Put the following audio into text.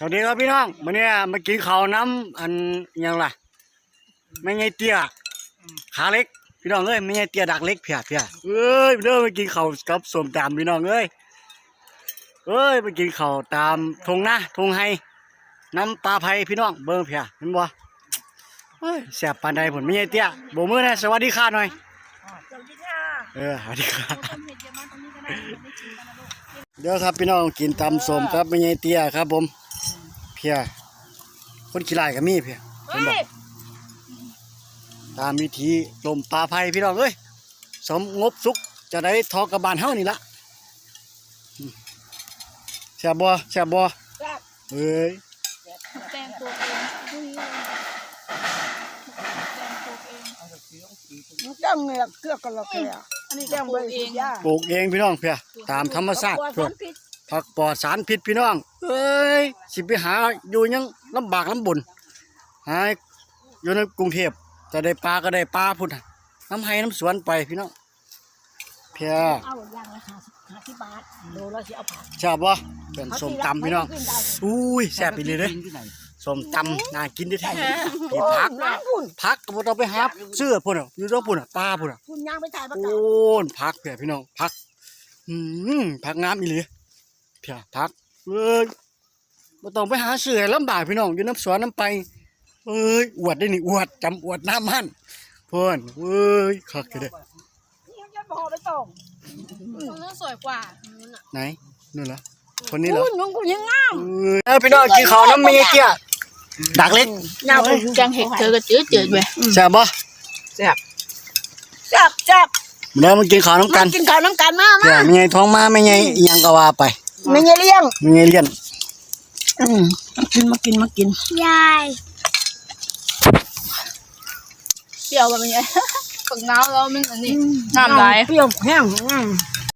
สวัสดีครับพี่น้องวันนี้มากินข้าวน้ำอันหยังล่ะไม่ไงเตี้ยขาเล็กพี่น้องเอ้ยไม่ไงเตี้ยดักเล็กเพียเพียเอ้ยเด้อมากินข้าวกับสมตามพี่น้องเอ้ยเอ้ยมากินข้าวตามทงนะทงไฮน้ำปลาไผ่พี่น้องเบิ่งเพียเห็นบ่เฮ้ยแซ่บปานใดผลไม่ไงเตี้ยโบกมือนะสวัสดีค่ะหน่อยสวัสดีค่ะเออสวัสดีค่ะคนเห็นเยอะมากตรงนี้ก็ได้ไม่ได้ชิมกันนะลูกเดี๋ยวครับพี่น้องกินตำสมครับไม่ไงเตี้ยครับผม เพีย คนขี้ลายก็มีเพียเฮ้ยตามวิธีลมปลาไผ่พี่น้องเอ้ยสมงบสุกจะได้ทอกระบาลเฮานี่ละอืมแซ่บบ่แซ่บบ่เอ้ยแตงตัวเองอุ้ยแตงตัวเองจังเนี่ยเกลือกันละแค่อันนี้จัแตงงไปตัวเองย่าปลูกเองพี่น้องเพียตามธรรมชาติปวดพวสากรพิษ ผักปลอดสารพิษพี่น้อง เอ้ย สิไปหาอยู่ยังลำบากลำบนหาอยู่ในกรุงเทพจะได้ปลาก็ได้ปลาพุ่นน่ะน้ำไห้น้ำสวนไปพี่น้องเพียเอาอย่างละห้าสิบห้าสิบบาทโลละสิเอาผักชอบบ่เป็นส้มตำพี่น้องอุ้ยแซ่บไปเลยเด้ส้มตำน่ากินได้แท้มีผักน้ำพุ่นผักก็บ่ต้องไปหาเสื้อพุ่นน่ะอยู่ตรงพุ่นน่ะปลาพุ่นน่ะพุ่นย่างไปถ่ายประโอ้กาศนผักเพียพี่น้องผักอืมผักงามอีหลีเพียผักเอ้ยบ่ต้องไปหาเสื้อลำบากพี่น้องอยู่น้ำสวนน้ำไปเอ้ยอวดได้นี่อวดจำอวดน้ำมันเพิ่นเอ้ยคักเด้อนี่ยังพอไปส่งมันต้องสวยกว่านู้นอะไหนนู่นเหรอคนนี้เหรอพุ่นของกูยังงามเออพี่น้องกินข้าวน้ำมีเกี้ยดักเล็กยาวไปแกงเห็ดเธอก็จืดจืดไปแซ่บบ่จับจับเดี๋ยวมากินข้าวน้ำกันกินข้าวน้ำกันมาเดี๋ยวไม่ไงท้องมาไม่ไงอิหยังก็ว่าไป ไม่ไงเลี้ยงไม่ไงเลี้ยนอืมมากินมากินมากินยายเปรี้ยวแบบนี้ฝึกน้ำแล้วมันอันนี้น้ำลายเปรี้ยวแห้งอืม